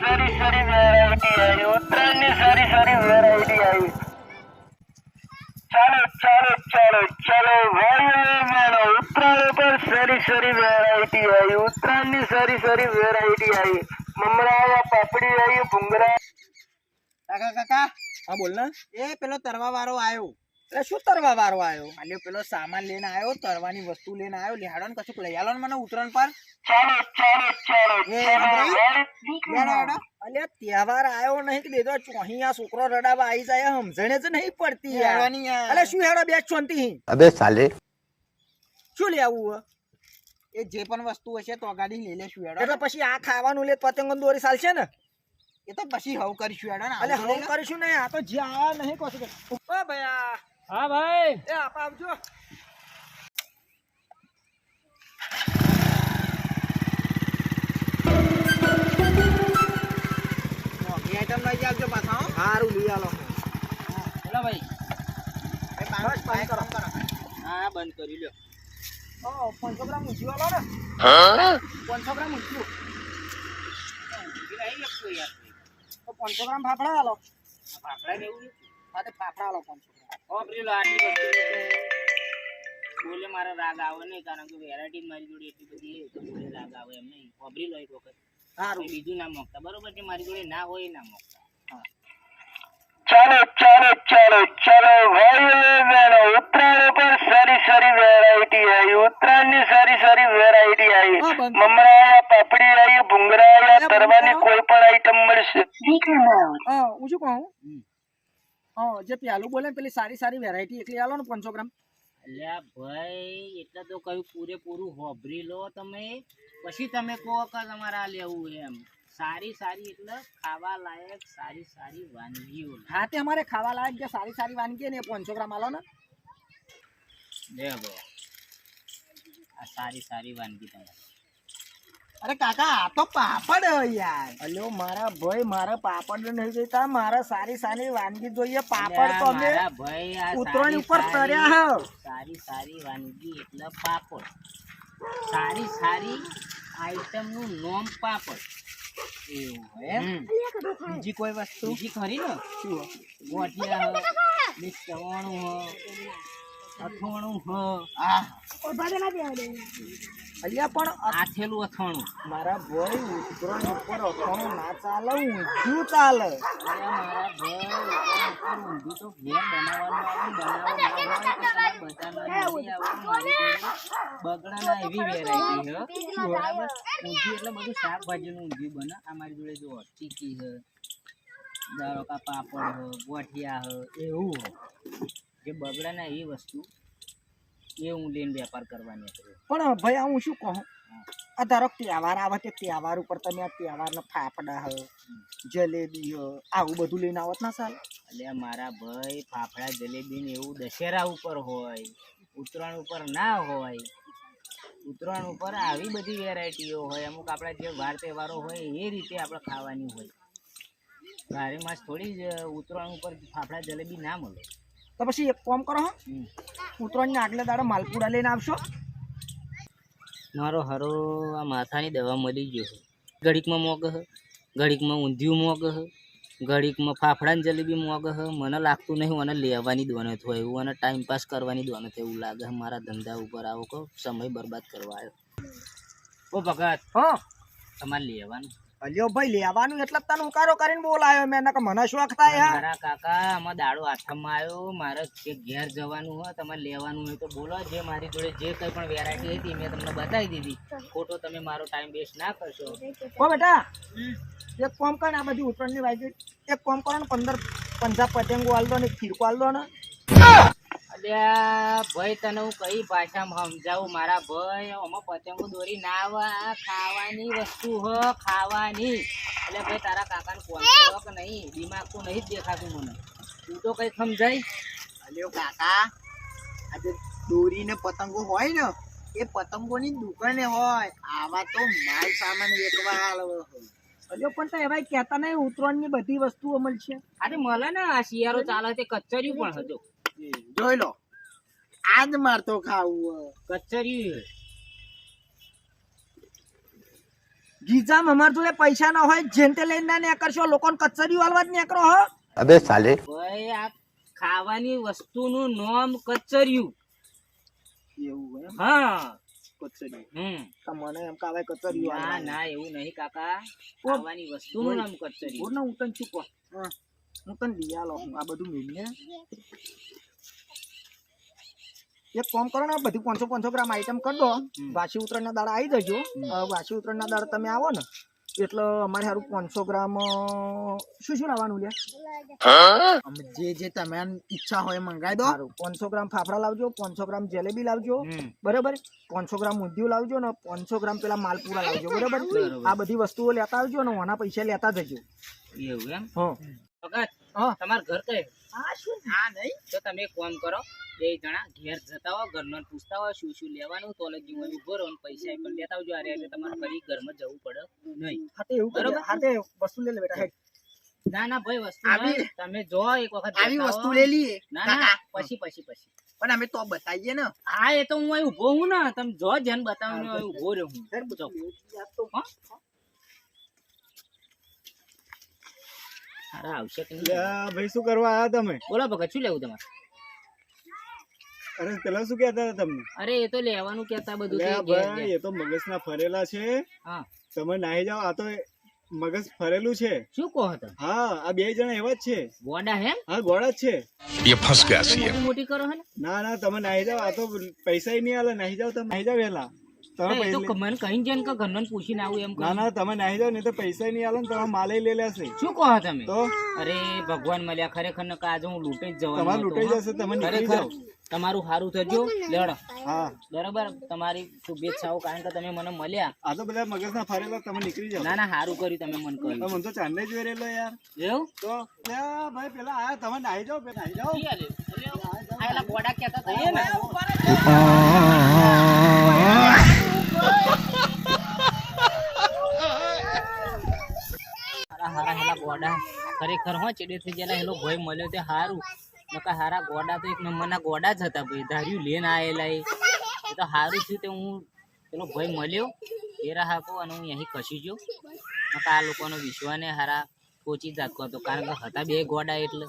સારી સારી વેરાયટી આવી. ઉત્તરાયણની સારી સારી વેરાયટી આવી. ચાલો ચાલો ચાલો ચાલો ભાઈઓ બહેનો ઉત્તરાયણ ઉપર સારી સારી વેરાયટી આવી. ઉત્તરાયણની સારી સારી વેરાયટી આવી. મમરા પાપડી આવી ભૂંગરા કાકા કાકા. હા બોલ ને. એ પેલો તરવા વાળો આવ્યો. શું તરવા વારો આવ્યો? અલ્યો પેલો સામાન લઈને આવ્યો તરવાની વસ્તુ લઈને આવ્યો લેહાડો ને કશું લઈ આલો ને મને ઉતરણ પર. તહેવાર આવ્યો નહીં કે બેદો આ છોકરો રડાવા આવી જાય સમજણે જ નહીં પડતી અલ્યા શું હેડો બે ચોંતી અબે સાલે શું લઈ આવું એ જે પણ વસ્તુ હશે તો ગાડી લઈ લેશું હેડો. એટલે પછી આ ખાવાનું લે પતંગો દોરી ચાલશે ને? એ તો પછી હવ કરીશું હેડો ને. અલ્યા હવ કરીશું નહીં આ તો જ્યાં નહીં કહો ઓ ભયા. હા ભાઈ. એ આપ આવજો. આઈટમ લઈ આવજો પાછા હો. સારું લઈ આલો બોલો ભાઈ. એ બસ, બંધ કરો. હા બંધ કરી લ્યો. ઓ 500 ગ્રામ ઊંધિયું આલો ને. 500 ગ્રામ યાર. તો 500 ગ્રામ ફાફડા આલો. ફાફડા લેવું હા તો ફાફડા લો 500 ગ્રામ વાપરી લો આટલી વસ્તુ બોલે મારે રાગ આવે નહીં કારણ કે વેરાયટી મારી જોડે એટલી બધી છે તો બોલે રાગ આવે એમ નહીં. વાપરી લો એક વખત. સારું. બીજું ના મોકતા. બરોબર છે મારી જોડે ના હોય ના મોકતા. ચાલો ચાલો ચાલો ચાલો વાયુ બહેનો ઉત્તરાયણ ઉપર સારી સારી વેરાયટી આવી. ઉત્તરાયણની સારી સારી વેરાયટી આવી. મમરા આવ્યા પાપડી આવી ભૂંગરા આવ્યા તરવાની કોઈ પણ આઈટમ મળશે. હા હું શું કહું? હા જે પેલું બોલે ને પેલી સારી સારી વેરાયટી એકલી આલો ને 500 ગ્રામ. અલ્યા ભાઈ એટલે તો કયું પૂરેપૂરું હોભરી લો તમે. પછી તમે કહો કે તમારે આ લેવું એમ. સારી સારી એટલે ખાવા લાયક સારી સારી વાનગીઓ. હા તે અમારે ખાવા લાયક જે સારી સારી વાનગી ને 500 ગ્રામ આલો ને. લે ભાઈ આ સારી સારી વાનગી તમારી. અરે કાકા આ તો પાપડ હે યાર. અલ્યો મારા ભાઈ મારા પાપડ નહીં જોઈતા મારે સારી સારી વાનગી જોઈએ. પાપડ તો અમે સારી ઉપર તર્યા હો. સારી સારી વાનગી એટલે પાપડ. સારી સારી આઈટમનું નોમ પાપડ. બીજી કોઈ વસ્તુ? બીજી ખરી ને? શું? ગોઠિયા મિક્સ ચવાણું હ. અથાણું હ. આ અલ્યા પણ આઠેલું આથેલું અથાણું. મારા ભાઈ ઉતરણ ઉપર અથાણું ના ચાલે ઊંધિયું ચાલે. મારા ભાઈ ઉપર ઊંધું તો ઘેર બનાવવાનું આવે ને ના એવી વેરાયટી હ. બરાબર એટલે બધું શાકભાજીનું ઊંધિયું બને. આ મારી જોડે જો ટીકી હ. દારો કા પાપડ હ ગોઠિયા હ એવું જે ને એ વસ્તુ એ હું લઈને વેપાર કરવાની પણ ભાઈ આ હું શું કહું? આ ધારો તહેવાર આવે તે તહેવાર ઉપર તમે આ તહેવારના ફાફડા હ જલેબી હ આવું બધું લઈને આવત ના ચાલે એટલે મારા ભાઈ ફાફડા જલેબી ને એવું દશેરા ઉપર હોય ઉત્તરાયણ ઉપર ના હોય ઉત્તરાયણ ઉપર આવી બધી વેરાયટીઓ હોય અમુક આપણા જે વાર તહેવારો હોય એ રીતે આપણે ખાવાની હોય. બારે માસ થોડી જ ઉત્તરાયણ ઉપર ફાફડા જલેબી ના મળે. તો પછી એક કોમ કરો હો. હમ. ઉતરાયણના આગલે દાડે માલપુડા લઈને આવશો. મારો હરો આ માથાની દવા મળી ગયો છે. ઘડીકમાં મોગ હ ઘડીકમાં ઊંધિયું મોગ હ ઘડીકમાં ફાફડાની જલેબી મોગ હ મને લાગતું નહીં મને લેવાની દોનત હોય એવું અને ટાઈમ પાસ કરવાની દોનત એવું લાગે મારા ધંધા ઉપર આવો કહો સમય બરબાદ કરવા આવ્યો. ઓ ભગત હો. તમારે લેવાનું. અલ્યો ભાઈ લેવાનું એટલે તને ઉકારો કરીને બોલાયો મેં કે મને શોખ થાય મારા કાકા આમાં દાડો આઠમમાં આવ્યો. મારે જે ઘેર જવાનું હોય તમારે લેવાનું હોય તો બોલો. જે મારી જોડે જે કંઈ પણ વેરાયટી હતી મેં તમને બતાવી દીધી. ખોટો તમે મારો ટાઈમ વેસ્ટ ના કરશો. ઓ બેટા એક કોમ કર આ બધી ઉતરણની વાગી એક કોમ કરો ને પંદર પંજાબ પતંગો આલ દો ને ખીરકો આલ દો ને. અલ્યા ભાઈ તને હું કઈ ભાષામાં સમજાવું? મારા ભાઈ આમાં પતંગો દોરી ના આવે. ખાવાની વસ્તુ હ ખાવાની. એટલે ભાઈ તારા કાકાને કોણ કે નહીં? દિમાગ તો નહીં જ દેખાતું મને. તું તો કઈ સમજાય. અલ્યો કાકા આજે દોરી ને પતંગો હોય ને એ પતંગોની દુકાને હોય. આવા તો માલ સામાન વેચવા હોય. અલ્યો પણ તો એવાય કહેતા નહીં ઉતરાયણની બધી વસ્તુઓ મળશે. અરે મળે ને આ શિયાળો ચાલે તે કચરિયું પણ હજો. જોઈ લો. આજ મારતો ખાવું કચરી. ગીજામ અમાર જોડે પૈસા ના હોય જેમ જેનતે લઈને ના નેકરશો લોકોને કચરી વાળવા જ નેકરો હો. અબે સાલે. ભાઈ આ ખાવાની વસ્તુનું નામ કચરિયું. એવું હા. કચરિયું. હમ. તમને એમ કાવે કચરિયું ના ના એવું નહીં કાકા. ખાવાની વસ્તુનું નામ કચરિયું. હું તને ચૂકો હું. તને દિયા આ બધું મેળવીને. એક કામ કરો ને બધી પાંચસો પાંચસો ગ્રામ આઈટમ કરી દો. વાસી ઉત્તરાયણના દાડા આવી જજો. વાસી ઉત્તરાયણના દાડા તમે આવો ને એટલે અમારે સારું પાંચસો ગ્રામ અ, શું શું લાવવાનું લે? અમે જે જે તમે ઈચ્છા હોય મંગાવી દો. સારું પાંચસો ગ્રામ ફાફડા લાવજો પાંચસો ગ્રામ જલેબી લાવજો બરોબર બરાબર? પાંચસો ગ્રામ ઊંધિયું લાવજો ને પાંચસો ગ્રામ પેલા માલપુરા લાવજો બરાબર? આ બધી વસ્તુઓ લેતા આવજો ને ઓના પૈસા લેતા જજો. એવું એમ? હા. તમારું ઘર કઈ હા શું? હા નહીં. તો તમે એક કામ કરો બે જણા ઘેર જતા હો ઘરનો પૂછતા હોય શું શું લેવાનું તો લગી હું ને પૈસા પણ લેતા આવજો. અરે એટલે તમારે ફરી ઘરમાં જવું પડે. નહીં. હા એવું બરોબર. હાથે વસ્તુ લે લે બેટા. હેડ. ના ના ભાઈ વસ્તુ આવી- તમે જો એક વખત આવી વસ્તુ. લઈ લઈએ. ના ના પછી પછી પછી. પણ અમે તો બતાવીએ ને. હા એ તો હું અહીં ઊભો હું ને. તમે જો જેન બતાવીને અહીં ઊભો રહ્યો હું. તો તમે? નાહી જાઓ આ મગજ ફરેલું છે. શું કહો હતા હા આ બે જણા એવા જ છે. હા ગોડા જ છે. મોટી કરો ના? ના તમે નાહી જાઓ આ તો પૈસા નહીં આલે નાહી જાઓ તમે. નાહી જાવ વેલા તમે તો મને કહીને જઈને કે ઘરનો પૂછીને આવું એમ ના ના તમે નાહી તો પૈસા નહીં આલે ને તમે માલે લઈ લેશે શું કહો તમે તો અરે ભગવાન મળ્યા ખરેખર ને આજે હું લૂંટાઈ જ જવાનો તમારે લૂંટાઈ જશે તમે નીકળી તમારું સારું થજો લેડો હા બરાબર તમારી શુભેચ્છાઓ કારણ કે તમે મને મળ્યા આ તો બધા મગજના ફરેલા તમે નીકળી જાવ ના ના સારું કર્યું તમે મને કહ્યું મને તો ચાંદને જ વેરેલો યાર એવું તો ભાઈ પેલા આયા તમે નાહી જાઓ પેલા નાહી જાઓ આ એલા ગોડા કહેતા હતા એ ને. ખરેખર હો, ચેડે થઈ ગયેલા એનો ભય મળ્યો તે હારું. નકા હારા ગોડા તો એક નંબરના ગોડા જ હતા ભાઈ. ધાર્યું લેન આવેલા એ. તો હારું થયું તે હું પેલો ભય મળ્યો. એ રાહકો અને હું અહીં ખસી ગયો. નકા આ લોકોનો વિશ્વાને હારા પહોંચી જાતો હતો. કારણ કે હતા બે ગોડા એટલે.